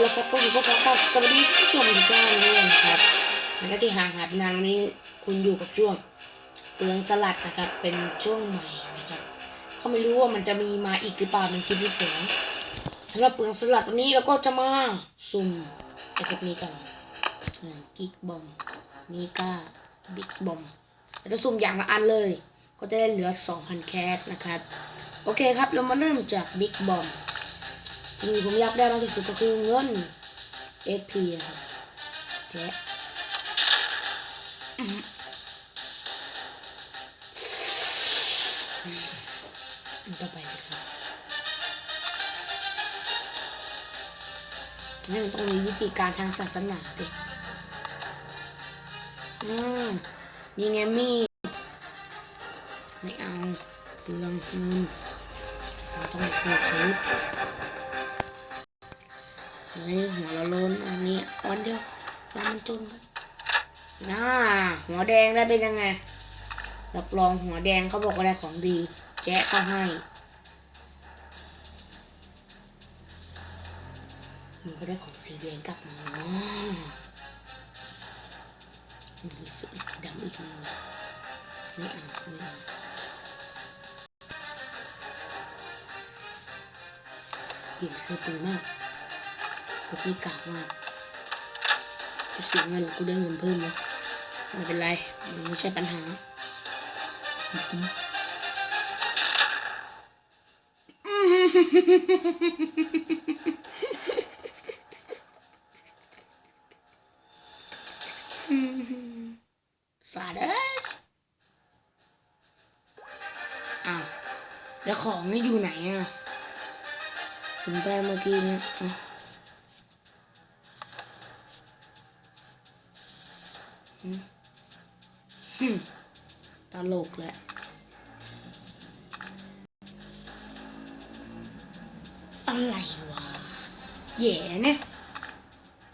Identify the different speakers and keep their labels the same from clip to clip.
Speaker 1: แล้วครับก็อยู่พวกเราครับสวัสดีผู้ชมทุกท่านด้วยนะครับหลังจากที่ห่างหายไปนานวันนี้คุณอยู่กับช่วงเปลืองสลัดนะครับ เป็นช่วงใหม่นะครับเขาไม่รู้ว่ามันจะมีมาอีกหรือเปล่าเป็นคลิปที่สองสำหรับเปลืองสลัดวันนี้เราก็จะมาสุ่มไอ้พวกนี้กันกิกบอมมีก้าบิ๊กบอมเราจะสุ่มอย่างละอันเลย ก็จะได้เหลือ 2,000 แคสนะครับ โอเคครับ เรามาเริ่มจากบิ๊กบอม จริงๆผมอยากได้มากที่สุดก็คือเงิน XP อะครับแจ๊ต่อไปเลยครับนี่มันต้องมีวิธีการทางศาสนาดิอืมนี่ไงมีไม่เอาเปลืองเงินต้องปลูกชี วิตอันนี้หัวเราโล้นอันนี้อ่อนเดียวแล้วมันจนกันน่าหัวแดงได้เป็นยังไงรับรองหัวแดงเขาบอกว่าได้ของดี แจ๊ะเขาให้มันก็ได้ของสีแดงกลับมามีสีดำอีกหนึ่งไม่เอาไม่เอาเปลี่ยนซื้อปืนมาก กูพี่กากมากกูเสียเงินกูได้เงินเพิ่มนะไม่เป็นไรมันไม่ใช่ปัญหาสาดเอ้ยอ้าวแล้วของนี่อยู่ไหนอะถึงไปเมื่อกี้เนี่ย ตลกแหละอะไรวะแหย่เนี่ย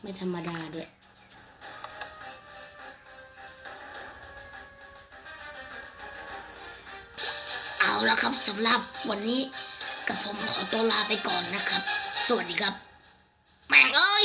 Speaker 1: ไม่ธรรมดาด้วยเอาละครับสำหรับวันนี้กับผมขอตัวลาไปก่อนนะครับ สวัสดีครับ แม่งเอ้ย